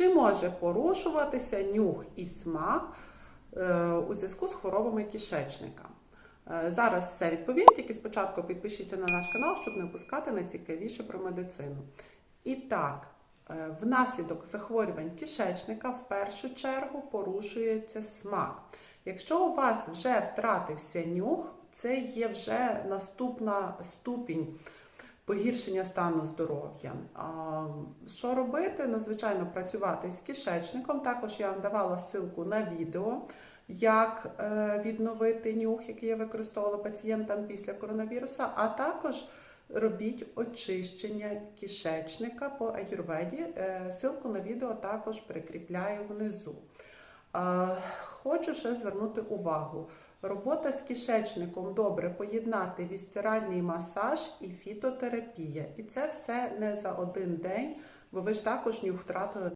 Чи може порушуватися нюх і смак е, у зв'язку з хворобами кишечника? Е, Зараз все відповім, тільки спочатку підпишіться на наш канал, щоб не опускати найцікавіше про медицину. І так, е, внаслідок захворювань кишечника в першу чергу порушується смак. Якщо у вас вже втратився нюх, це є вже наступна ступінь погіршення стану здоров'я. Що робити? Ну, звичайно, працювати з кишечником. Також я вам давала ссылку на відео, як е, відновити нюх, який я використовувала пацієнтам після коронавіруса, а також робіть очищення кишечника по аюрведі. Е, Ссылку на відео також прикріпляю внизу. Хочу ще звернути увагу. Робота з кишечником добре поєднати вістиральний масаж і фітотерапія. І це все не за один день, бо ви ж також нюх втратили